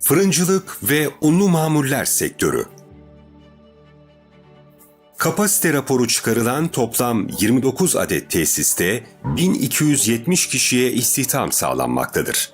Fırıncılık ve unlu mamuller sektörü. Kapasite raporu çıkarılan toplam 29 adet tesiste 1270 kişiye istihdam sağlanmaktadır.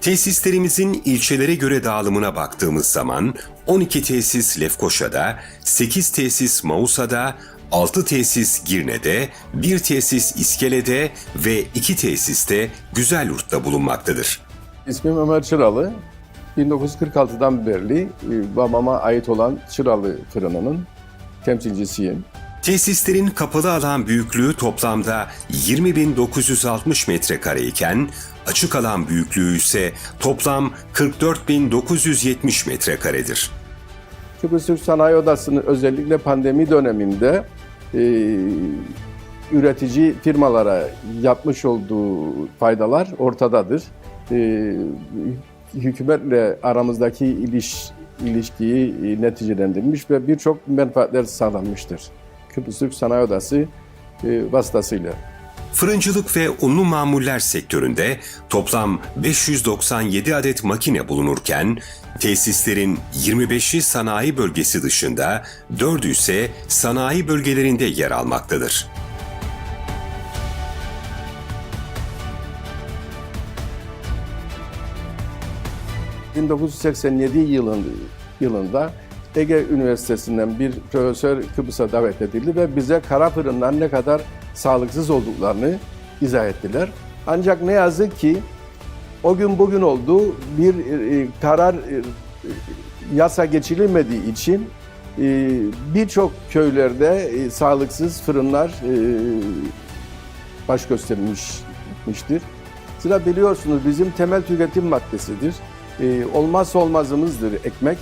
Tesislerimizin ilçelere göre dağılımına baktığımız zaman 12 tesis Lefkoşa'da, 8 tesis Mausa'da, 6 tesis Girne'de, 1 tesis İskele'de ve 2 tesis de Güzelyurt'ta bulunmaktadır. İsmim Ömer Çıralı. 1946'dan beri e, babama ait olan Çıralı fırınının temsilcisiyim. Tesislerin kapalı alan büyüklüğü toplamda 20.960 metrekare iken açık alan büyüklüğü ise toplam 44.970 metrekaredir. Kıbrıs Türk Sanayi Odası'nın özellikle pandemi döneminde e, üretici firmalara yapmış olduğu faydalar ortadadır. E, hükümetle aramızdaki iliş, ilişkiyi e, neticelendirmiş ve birçok menfaatler sağlanmıştır. Kıbrıs Türk Sanayi Odası e, vasıtasıyla. Fırıncılık ve unlu mamuller sektöründe toplam 597 adet makine bulunurken tesislerin 25'i sanayi bölgesi dışında 4'ü ise sanayi bölgelerinde yer almaktadır. Hı. 1987 yılın, yılında Ege Üniversitesi'nden bir profesör Kıbrıs'a davet edildi ve bize kara fırınların ne kadar sağlıksız olduklarını izah ettiler. Ancak ne yazık ki o gün bugün oldu bir e, karar e, yasa geçirilmediği için e, birçok köylerde e, sağlıksız fırınlar e, baş gösterilmiştir. Sıra biliyorsunuz bizim temel tüketim maddesidir. E, olmazsa olmazımızdır ekmek.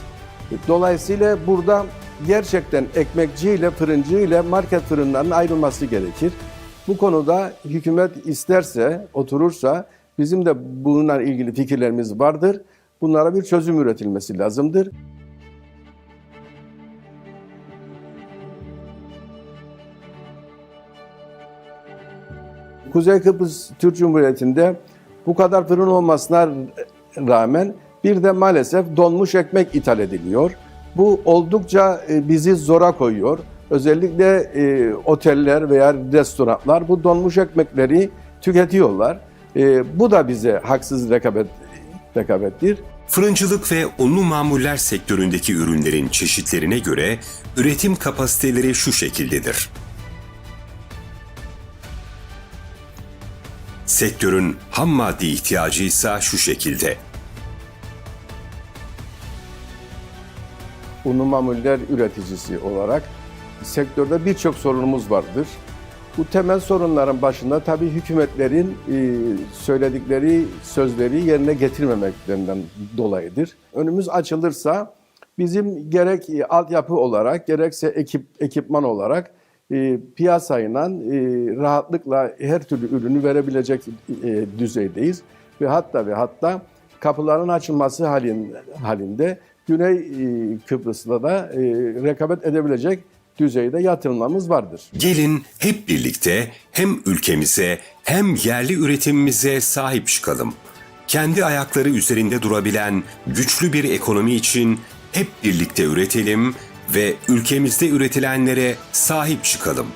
Dolayısıyla burada gerçekten ekmekçi ile fırıncı ile market fırınlarının ayrılması gerekir. Bu konuda hükümet isterse, oturursa bizim de bununla ilgili fikirlerimiz vardır. Bunlara bir çözüm üretilmesi lazımdır. Kuzey Kıbrıs Türk Cumhuriyeti'nde bu kadar fırın olmasına rağmen bir de maalesef donmuş ekmek ithal ediliyor. Bu oldukça e, bizi zora koyuyor. Özellikle e, oteller veya restoranlar bu donmuş ekmekleri tüketiyorlar. E, bu da bize haksız rekabet rekabettir. Fırıncılık ve unlu mamuller sektöründeki ürünlerin çeşitlerine göre üretim kapasiteleri şu şekildedir. Sektörün ham madde ihtiyacı ise şu şekilde. Unlu mamuller üreticisi olarak sektörde birçok sorunumuz vardır. Bu temel sorunların başında tabii hükümetlerin e, söyledikleri sözleri yerine getirmemeklerinden dolayıdır. Önümüz açılırsa bizim gerek e, altyapı olarak gerekse ekip ekipman olarak e, piyasayla rahatlıkla her türlü ürünü verebilecek düzeydeyiz ve hatta ve hatta kapıların açılması halinde Güney Kıbrıs'ta da rekabet edebilecek düzeyde yatırımlarımız vardır. Gelin hep birlikte hem ülkemize hem yerli üretimimize sahip çıkalım. Kendi ayakları üzerinde durabilen güçlü bir ekonomi için hep birlikte üretelim ve ülkemizde üretilenlere sahip çıkalım.